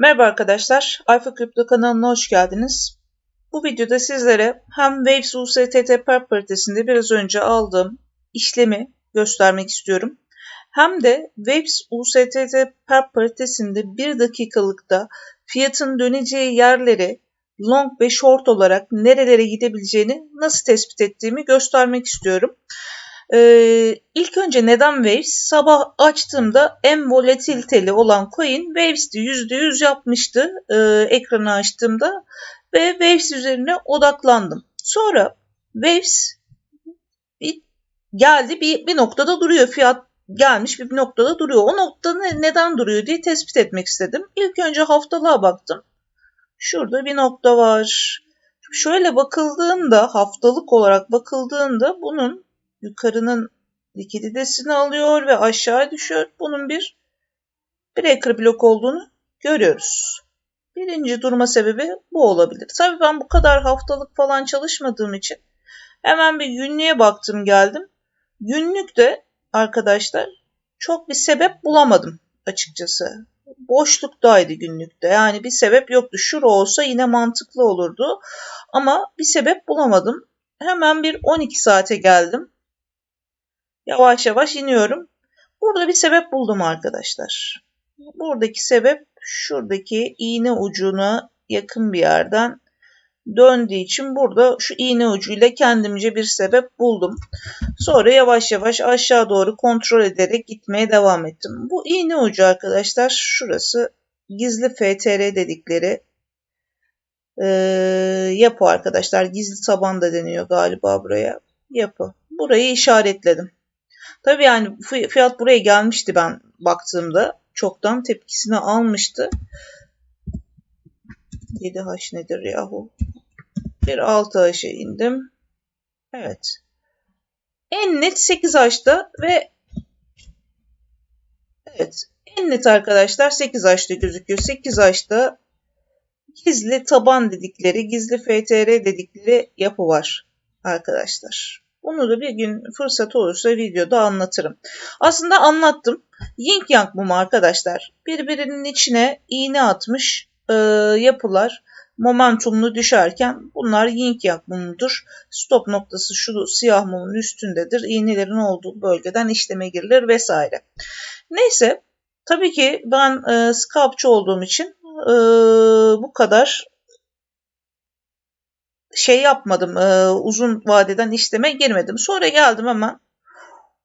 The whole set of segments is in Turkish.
Merhaba arkadaşlar, Alfa Kripto kanalına hoş geldiniz. Bu videoda sizlere hem Waves per paritesinde biraz önce aldığım işlemi göstermek istiyorum. Hem de Waves per paritesinde 1 dakikalıkta fiyatın döneceği yerleri long ve short olarak nerelere gidebileceğini nasıl tespit ettiğimi göstermek istiyorum. Ee, ilk önce neden Waves? Sabah açtığımda en volatiliteli olan coin Waves'ti. %100 yapmıştı e, ekranı açtığımda ve Waves üzerine odaklandım. Sonra Waves bir, geldi bir, bir noktada duruyor. Fiyat gelmiş bir, noktada duruyor. O noktada neden duruyor diye tespit etmek istedim. İlk önce haftalığa baktım. Şurada bir nokta var. Şöyle bakıldığında haftalık olarak bakıldığında bunun yukarının likiditesini alıyor ve aşağı düşüyor. Bunun bir breaker blok olduğunu görüyoruz. Birinci durma sebebi bu olabilir. Tabii ben bu kadar haftalık falan çalışmadığım için hemen bir günlüğe baktım geldim. Günlükte arkadaşlar çok bir sebep bulamadım açıkçası. Boşluktaydı günlükte. Yani bir sebep yoktu. Şura olsa yine mantıklı olurdu. Ama bir sebep bulamadım. Hemen bir 12 saate geldim. Yavaş yavaş iniyorum. Burada bir sebep buldum arkadaşlar. Buradaki sebep şuradaki iğne ucuna yakın bir yerden döndüğü için burada şu iğne ucuyla kendimce bir sebep buldum. Sonra yavaş yavaş aşağı doğru kontrol ederek gitmeye devam ettim. Bu iğne ucu arkadaşlar şurası gizli FTR dedikleri e, yapı arkadaşlar. Gizli taban da deniyor galiba buraya. Yapı. Burayı işaretledim. Tabii yani fiyat buraya gelmişti ben baktığımda. Çoktan tepkisini almıştı. 7H nedir yahu? Bir 6H'e indim. Evet. En net 8H'da ve evet en net arkadaşlar 8H'da gözüküyor. 8H'da gizli taban dedikleri, gizli FTR dedikleri yapı var arkadaşlar. Bunu da bir gün fırsat olursa videoda anlatırım. Aslında anlattım. Yin Yang mumu arkadaşlar. Birbirinin içine iğne atmış e, yapılar momentumlu düşerken bunlar yin yang mumudur. Stop noktası şu siyah mumun üstündedir. İğnelerin olduğu bölgeden işleme girilir vesaire. Neyse tabii ki ben e, scalpçı olduğum için e, bu kadar şey yapmadım. E, uzun vadeden işleme girmedim. Sonra geldim ama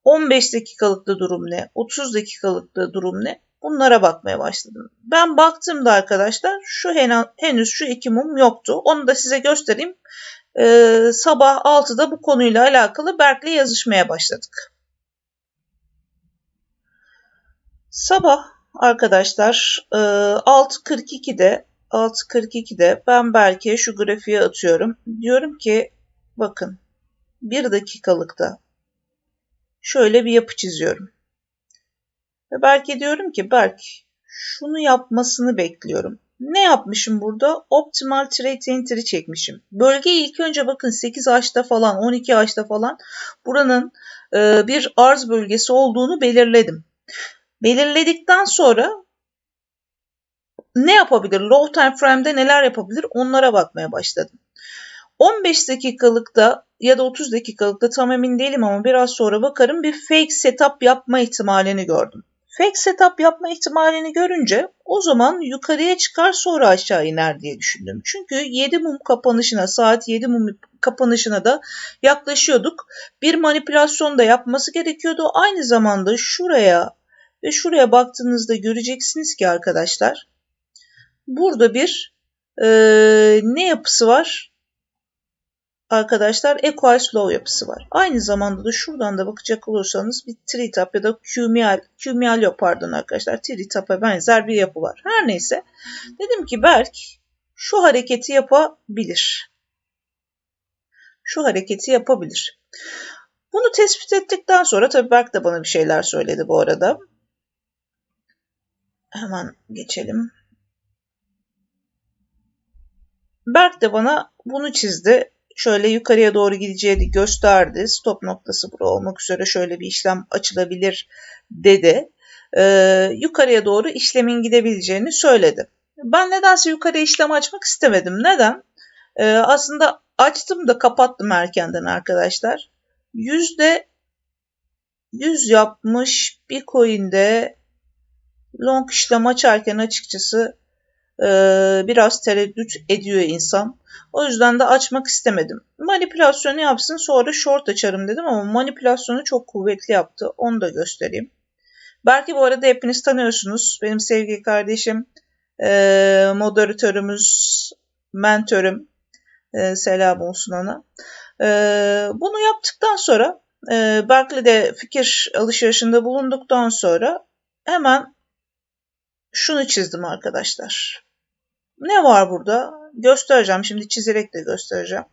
15 dakikalık da durum ne? 30 dakikalık da durum ne? Bunlara bakmaya başladım. Ben baktığımda arkadaşlar şu henüz şu iki mum yoktu. Onu da size göstereyim. Ee, sabah 6'da bu konuyla alakalı Berk'le yazışmaya başladık. Sabah arkadaşlar 6.42'de e, 6.42'de ben belki şu grafiğe atıyorum. Diyorum ki bakın bir dakikalıkta şöyle bir yapı çiziyorum. Ve belki diyorum ki Berk şunu yapmasını bekliyorum. Ne yapmışım burada? Optimal trade entry çekmişim. Bölgeyi ilk önce bakın 8 ağaçta falan 12 ağaçta falan buranın e, bir arz bölgesi olduğunu belirledim. Belirledikten sonra ne yapabilir? Low time frame'de neler yapabilir? Onlara bakmaya başladım. 15 dakikalıkta ya da 30 dakikalıkta tam emin değilim ama biraz sonra bakarım bir fake setup yapma ihtimalini gördüm. Fake setup yapma ihtimalini görünce o zaman yukarıya çıkar sonra aşağı iner diye düşündüm. Çünkü 7 mum kapanışına saat 7 mum kapanışına da yaklaşıyorduk. Bir manipülasyon da yapması gerekiyordu. Aynı zamanda şuraya ve şuraya baktığınızda göreceksiniz ki arkadaşlar Burada bir e, ne yapısı var? Arkadaşlar equal slow yapısı var. Aynı zamanda da şuradan da bakacak olursanız bir tritap ya da kümial, kümial pardon arkadaşlar tritapa benzer bir yapı var. Her neyse dedim ki Berk şu hareketi yapabilir. Şu hareketi yapabilir. Bunu tespit ettikten sonra tabii Berk de bana bir şeyler söyledi bu arada. Hemen geçelim. Berk de bana bunu çizdi. Şöyle yukarıya doğru gideceğini gösterdi. Stop noktası bura olmak üzere şöyle bir işlem açılabilir dedi. Ee, yukarıya doğru işlemin gidebileceğini söyledi. Ben nedense yukarı işlem açmak istemedim. Neden? Ee, aslında açtım da kapattım erkenden arkadaşlar. Yüzde 100 yapmış bir coin'de long işlem açarken açıkçası e, biraz tereddüt ediyor insan. O yüzden de açmak istemedim. Manipülasyonu yapsın sonra short açarım dedim ama manipülasyonu çok kuvvetli yaptı. Onu da göstereyim. Belki bu arada hepiniz tanıyorsunuz. Benim sevgili kardeşim, e, moderatörümüz, mentörüm. E, selam olsun ona. E, bunu yaptıktan sonra e, Berkeley'de fikir alışverişinde bulunduktan sonra hemen şunu çizdim arkadaşlar. Ne var burada? Göstereceğim. Şimdi çizerek de göstereceğim.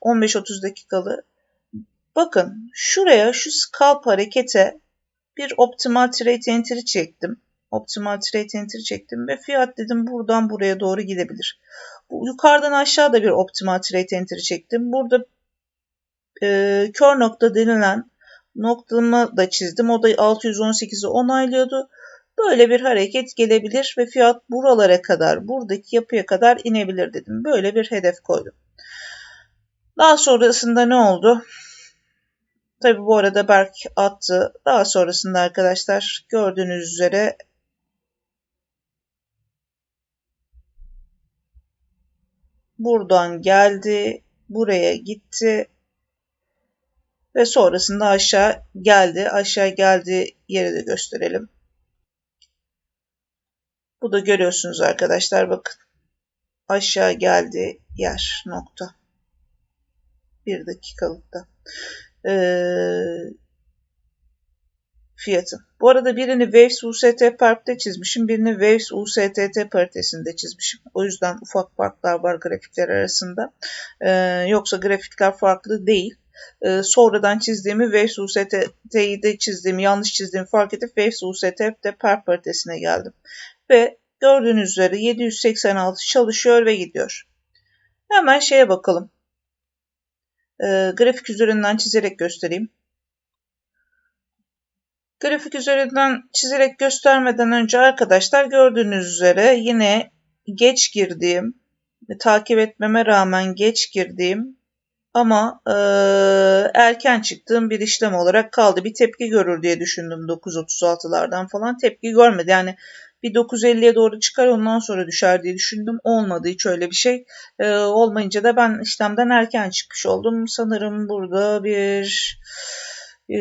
15-30 dakikalı. Bakın şuraya şu scalp harekete bir optimal trade entry çektim. Optimal trade entry çektim ve fiyat dedim buradan buraya doğru gidebilir. Bu yukarıdan aşağı bir optimal trade entry çektim. Burada e, kör nokta denilen noktamı da çizdim. O da 618'i onaylıyordu. Böyle bir hareket gelebilir ve fiyat buralara kadar, buradaki yapıya kadar inebilir dedim. Böyle bir hedef koydum. Daha sonrasında ne oldu? Tabi bu arada Berk attı. Daha sonrasında arkadaşlar gördüğünüz üzere buradan geldi, buraya gitti ve sonrasında aşağı geldi. Aşağı geldiği yeri de gösterelim. Bu da görüyorsunuz arkadaşlar bakın. Aşağı geldi yer nokta. Bir dakikalıkta. Ee, fiyatı. Bu arada birini Waves UST Park'ta çizmişim. Birini Waves USTT paritesinde çizmişim. O yüzden ufak farklar var grafikler arasında. Ee, yoksa grafikler farklı değil. Ee, sonradan çizdiğimi Waves UST'yi de çizdiğimi, yanlış çizdiğimi fark edip Waves UST'de Park paritesine geldim ve gördüğünüz üzere 786 çalışıyor ve gidiyor. Hemen şeye bakalım. E, grafik üzerinden çizerek göstereyim. Grafik üzerinden çizerek göstermeden önce arkadaşlar gördüğünüz üzere yine geç girdiğim, takip etmeme rağmen geç girdiğim ama e, erken çıktığım bir işlem olarak kaldı. Bir tepki görür diye düşündüm 9.36'lardan falan. Tepki görmedi. Yani bir 9.50'ye doğru çıkar ondan sonra düşer diye düşündüm. Olmadı hiç öyle bir şey. E, olmayınca da ben işlemden erken çıkmış oldum. Sanırım burada bir e,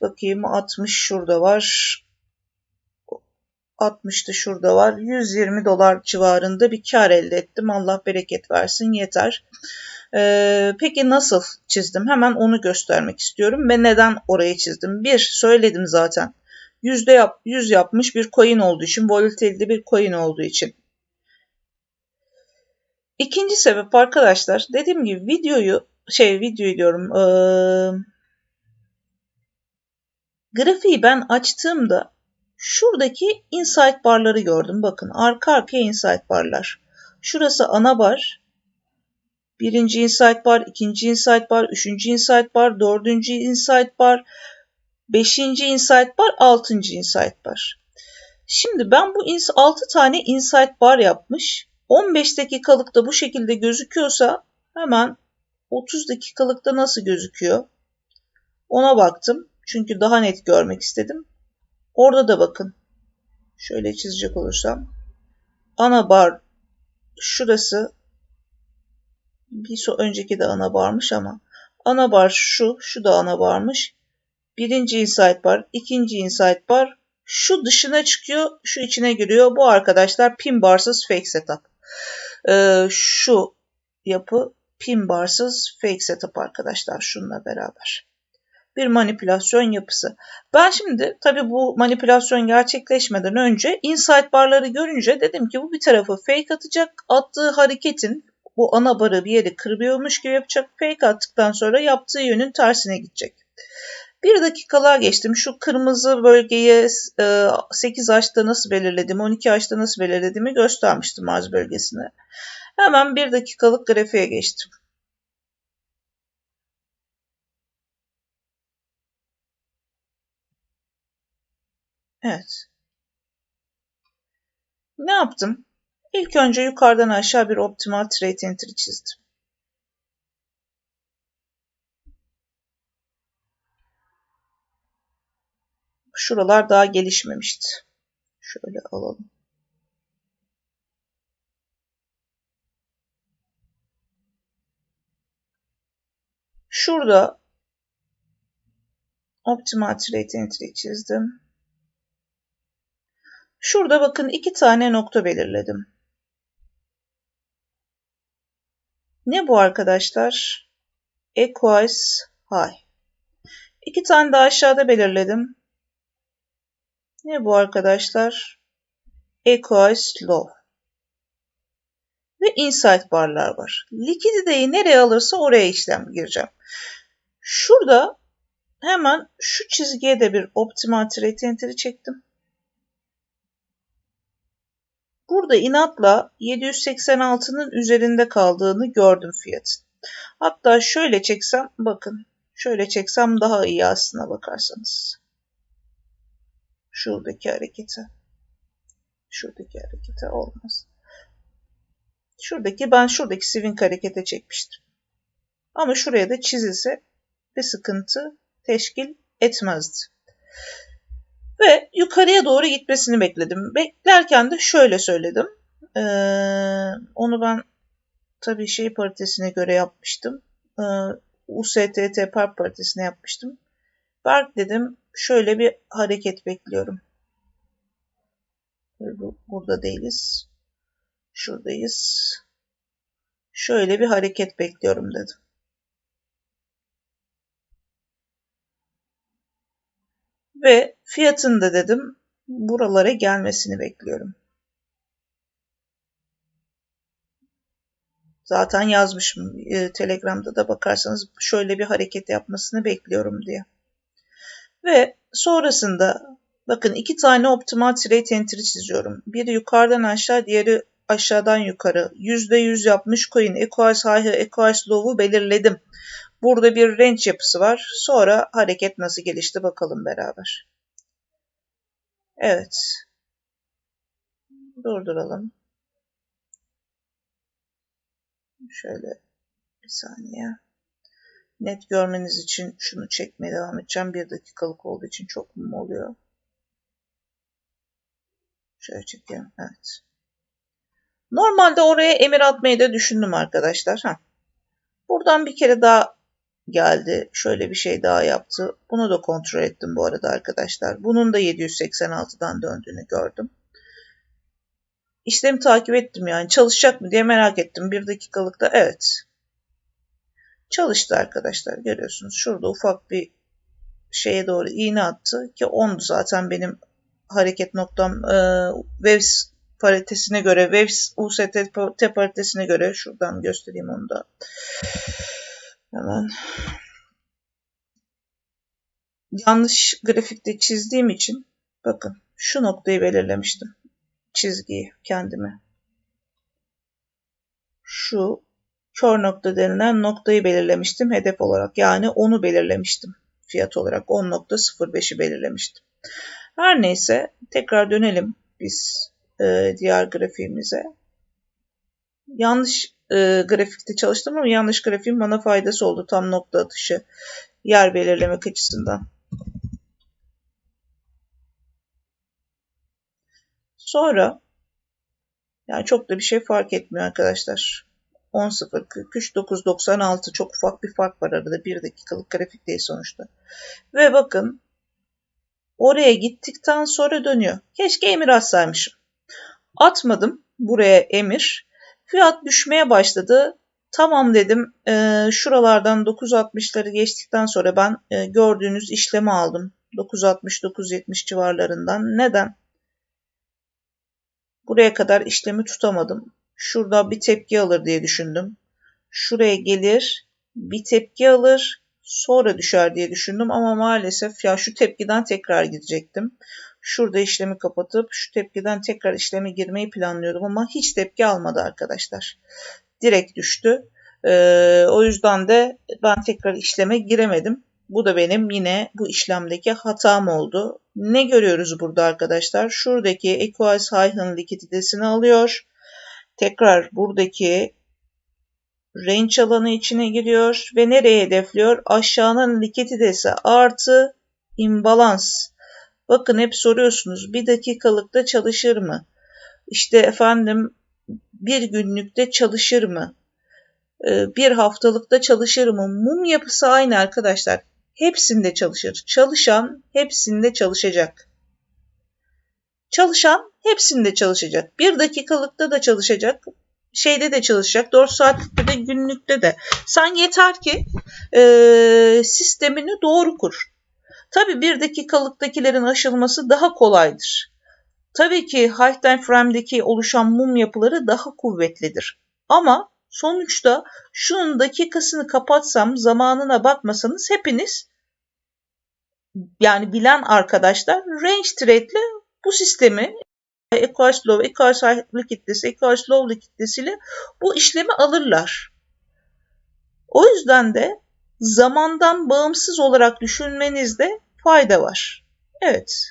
bakayım 60 şurada var. 60 da şurada var. 120 dolar civarında bir kar elde ettim. Allah bereket versin yeter. Ee, peki nasıl çizdim? Hemen onu göstermek istiyorum ve neden orayı çizdim? Bir, söyledim zaten yüzde yap, yüz yapmış bir coin olduğu için, volatilde bir coin olduğu için. İkinci sebep arkadaşlar dediğim gibi videoyu şey videoyu diyorum ee, grafiği ben açtığımda şuradaki insight barları gördüm. Bakın arka arkaya insight barlar. Şurası ana bar. Birinci insight bar, ikinci insight bar, üçüncü insight bar, dördüncü insight bar, Beşinci insight bar, altıncı insight bar. Şimdi ben bu 6 tane insight bar yapmış. 15 dakikalıkta bu şekilde gözüküyorsa hemen 30 dakikalıkta nasıl gözüküyor? Ona baktım. Çünkü daha net görmek istedim. Orada da bakın. Şöyle çizecek olursam. Ana bar şurası. Bir so önceki de ana barmış ama. Ana bar şu. Şu da ana barmış. Birinci insight bar, ikinci insight bar. Şu dışına çıkıyor, şu içine giriyor. Bu arkadaşlar pin barsız fake setup. Ee, şu yapı pin barsız fake setup arkadaşlar şununla beraber. Bir manipülasyon yapısı. Ben şimdi tabi bu manipülasyon gerçekleşmeden önce insight barları görünce dedim ki bu bir tarafı fake atacak. Attığı hareketin bu ana barı bir yeri kırıyormuş gibi yapacak. Fake attıktan sonra yaptığı yönün tersine gidecek. Bir dakikalığa geçtim. Şu kırmızı bölgeyi 8 H'ta nasıl belirledim, 12 H'ta nasıl belirlediğimi göstermiştim arz bölgesine. Hemen bir dakikalık grafiğe geçtim. Evet. Ne yaptım? İlk önce yukarıdan aşağı bir optimal trade entry çizdim. Şuralar daha gelişmemişti. Şöyle alalım. Şurada optimal trade entry çizdim. Şurada bakın iki tane nokta belirledim. Ne bu arkadaşlar? Equals high. İki tane daha aşağıda belirledim. Ne bu arkadaşlar? Equals low. Ve insight barlar var. Likiditeyi nereye alırsa oraya işlem gireceğim. Şurada hemen şu çizgiye de bir optimal trade entry çektim. Burada inatla 786'nın üzerinde kaldığını gördüm fiyatın. Hatta şöyle çeksem bakın şöyle çeksem daha iyi aslına bakarsanız. Şuradaki harekete. Şuradaki harekete olmaz. Şuradaki ben şuradaki swing harekete çekmiştim. Ama şuraya da çizilse bir sıkıntı teşkil etmezdi. Ve yukarıya doğru gitmesini bekledim. Beklerken de şöyle söyledim. Ee, onu ben tabii şey paritesine göre yapmıştım. Ee, USTT Park paritesine yapmıştım. Berk dedim şöyle bir hareket bekliyorum. Burada değiliz. Şuradayız. Şöyle bir hareket bekliyorum dedim. Ve fiyatını da dedim buralara gelmesini bekliyorum. Zaten yazmışım e, Telegram'da da bakarsanız şöyle bir hareket yapmasını bekliyorum diye. Ve sonrasında bakın iki tane optimal trade entry çiziyorum. Biri yukarıdan aşağı diğeri aşağıdan yukarı. %100 yapmış coin equals high'ı equals low'u belirledim. Burada bir range yapısı var. Sonra hareket nasıl gelişti bakalım beraber. Evet. Durduralım. Şöyle bir saniye. Net görmeniz için şunu çekmeye devam edeceğim. Bir dakikalık olduğu için çok mu oluyor? Şöyle çekeyim. Evet. Normalde oraya emir atmayı da düşündüm arkadaşlar. Ha. Buradan bir kere daha geldi. Şöyle bir şey daha yaptı. Bunu da kontrol ettim bu arada arkadaşlar. Bunun da 786'dan döndüğünü gördüm. İşlemi takip ettim yani. Çalışacak mı diye merak ettim. Bir dakikalıkta evet. Çalıştı arkadaşlar. Görüyorsunuz. Şurada ufak bir şeye doğru iğne attı. Ki 10'du zaten benim hareket noktam. Ee, Waves paritesine göre, Waves UST paritesine göre şuradan göstereyim onu da. Hemen. Yanlış grafikte çizdiğim için bakın şu noktayı belirlemiştim. Çizgiyi kendime. Şu kör nokta denilen noktayı belirlemiştim hedef olarak. Yani onu belirlemiştim fiyat olarak. 10.05'i belirlemiştim. Her neyse tekrar dönelim biz e, diğer grafiğimize. Yanlış e, grafikte çalıştım ama yanlış grafiğin bana faydası oldu tam nokta atışı yer belirlemek açısından. Sonra yani çok da bir şey fark etmiyor arkadaşlar. 10.043 9.96 çok ufak bir fark var arada. Bir dakikalık grafik değil sonuçta. Ve bakın oraya gittikten sonra dönüyor. Keşke emir atsaymışım. Atmadım buraya emir. Fiyat düşmeye başladı. Tamam dedim. E, şuralardan 9.60'ları geçtikten sonra ben e, gördüğünüz işlemi aldım. 9.60-9.70 civarlarından. Neden? Buraya kadar işlemi tutamadım. Şurada bir tepki alır diye düşündüm. Şuraya gelir, bir tepki alır, sonra düşer diye düşündüm ama maalesef ya şu tepkiden tekrar gidecektim. Şurada işlemi kapatıp şu tepkiden tekrar işleme girmeyi planlıyordum ama hiç tepki almadı arkadaşlar. Direkt düştü. Ee, o yüzden de ben tekrar işleme giremedim. Bu da benim yine bu işlemdeki hatam oldu. Ne görüyoruz burada arkadaşlar? Şuradaki equals Hyhen likiditesini alıyor. Tekrar buradaki range alanı içine giriyor ve nereye hedefliyor? Aşağının likiditesi artı imbalans. Bakın hep soruyorsunuz bir dakikalıkta çalışır mı? İşte efendim bir günlükte çalışır mı? Ee, bir haftalıkta çalışır mı? Mum yapısı aynı arkadaşlar. Hepsinde çalışır. Çalışan hepsinde çalışacak. Çalışan hepsinde çalışacak. Bir dakikalıkta da çalışacak. Şeyde de çalışacak. 4 saatlikte de günlükte de. Sen yeter ki e, sistemini doğru kur. Tabi bir dakikalıktakilerin aşılması daha kolaydır. Tabii ki high time frame'deki oluşan mum yapıları daha kuvvetlidir. Ama sonuçta şunun dakikasını kapatsam zamanına bakmasanız hepiniz yani bilen arkadaşlar range trade ile bu sistemi equals low, equals high kitlesi, equals low kitlesiyle bu işlemi alırlar. O yüzden de zamandan bağımsız olarak düşünmenizde fayda var. Evet,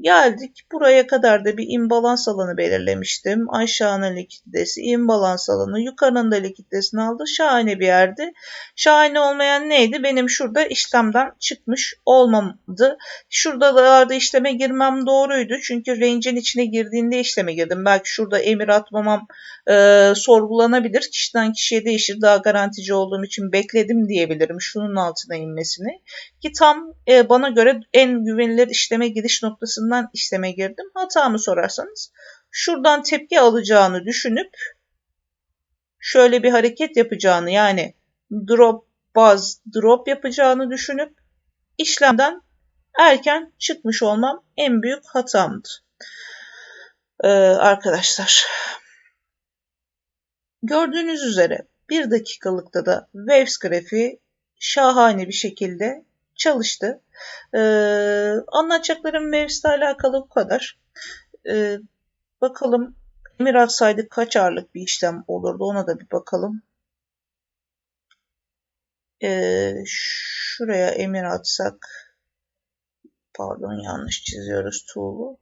Geldik buraya kadar da bir imbalans alanı belirlemiştim. Aşağının likiditesi, imbalans alanı, yukarının da likiditesini aldı. Şahane bir yerdi. Şahane olmayan neydi? Benim şurada işlemden çıkmış olmamdı. Şuradalarda işleme girmem doğruydu. Çünkü range'in içine girdiğinde işleme girdim. Belki şurada emir atmamam e, sorgulanabilir. Kişiden kişiye değişir. Daha garantici olduğum için bekledim diyebilirim şunun altına inmesini. Ki tam e, bana göre en güvenilir işleme giriş noktasından işleme girdim. Hatamı sorarsanız şuradan tepki alacağını düşünüp şöyle bir hareket yapacağını yani drop baz drop yapacağını düşünüp işlemden erken çıkmış olmam en büyük hatamdı. Ee, arkadaşlar. Gördüğünüz üzere bir dakikalıkta da Waves grafiği şahane bir şekilde çalıştı. Ee, anlatacaklarım Waves ile alakalı bu kadar. Ee, bakalım emir atsaydık kaç ağırlık bir işlem olurdu ona da bir bakalım. Ee, şuraya emir atsak pardon yanlış çiziyoruz tool'u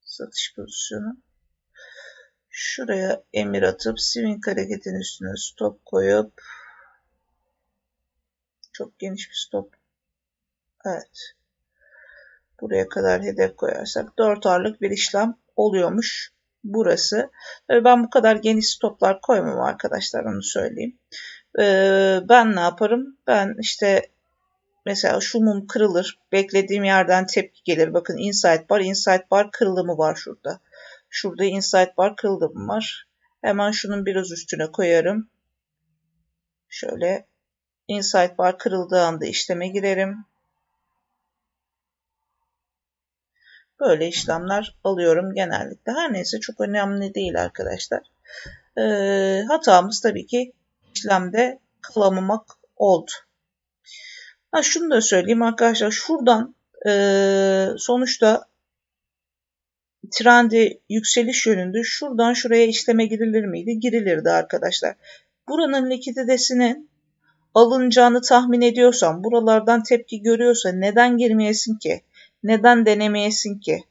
satış pozisyonu Şuraya emir atıp swing hareketin üstüne stop koyup çok geniş bir stop. Evet. Buraya kadar hedef koyarsak 4 ağırlık bir işlem oluyormuş burası. Tabii ben bu kadar geniş stoplar koymam arkadaşlar onu söyleyeyim. Ee, ben ne yaparım? Ben işte mesela şu mum kırılır. Beklediğim yerden tepki gelir. Bakın insight bar, insight bar kırılımı var şurada. Şurada insight bar kırılım var. Hemen şunun biraz üstüne koyarım. Şöyle insight bar kırıldığı anda işleme girerim. Böyle işlemler alıyorum genellikle. Her neyse çok önemli değil arkadaşlar. Ee, hatamız tabii ki işlemde kalamamak oldu. Ha, şunu da söyleyeyim arkadaşlar. Şuradan e, sonuçta trendi yükseliş yönünde şuradan şuraya işleme girilir miydi? Girilirdi arkadaşlar. Buranın likiditesinin alınacağını tahmin ediyorsan, buralardan tepki görüyorsa neden girmeyesin ki? Neden denemeyesin ki?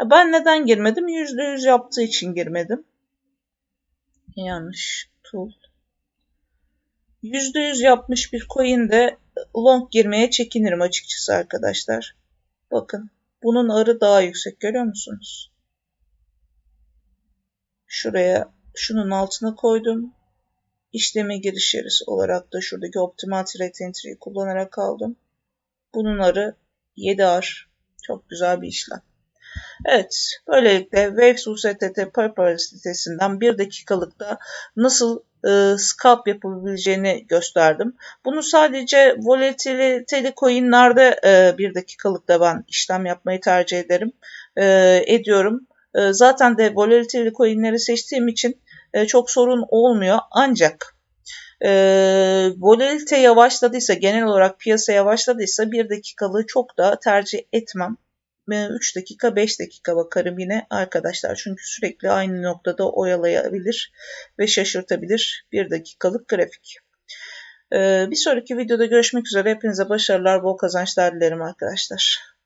Ben neden girmedim? %100 yaptığı için girmedim. Yanlış. Tool. %100 yapmış bir coin'de long girmeye çekinirim açıkçası arkadaşlar. Bakın. Bunun arı daha yüksek görüyor musunuz? Şuraya şunun altına koydum. İşleme giriş olarak da şuradaki optimal thread entry'yi kullanarak aldım. Bunun arı 7 ar. Çok güzel bir işlem. Evet, böylelikle Waves USTT Purple sitesinden bir dakikalıkta nasıl e, scalp yapabileceğini gösterdim. Bunu sadece volatiliteli coinlerde e, bir dakikalıkta ben işlem yapmayı tercih ederim, e, ediyorum. E, zaten de volatility coinleri seçtiğim için e, çok sorun olmuyor. Ancak e, volatilite yavaşladıysa, genel olarak piyasa yavaşladıysa bir dakikalığı çok da tercih etmem. 3 dakika 5 dakika bakarım yine arkadaşlar. Çünkü sürekli aynı noktada oyalayabilir ve şaşırtabilir bir dakikalık grafik. Ee, bir sonraki videoda görüşmek üzere. Hepinize başarılar, bol kazançlar dilerim arkadaşlar.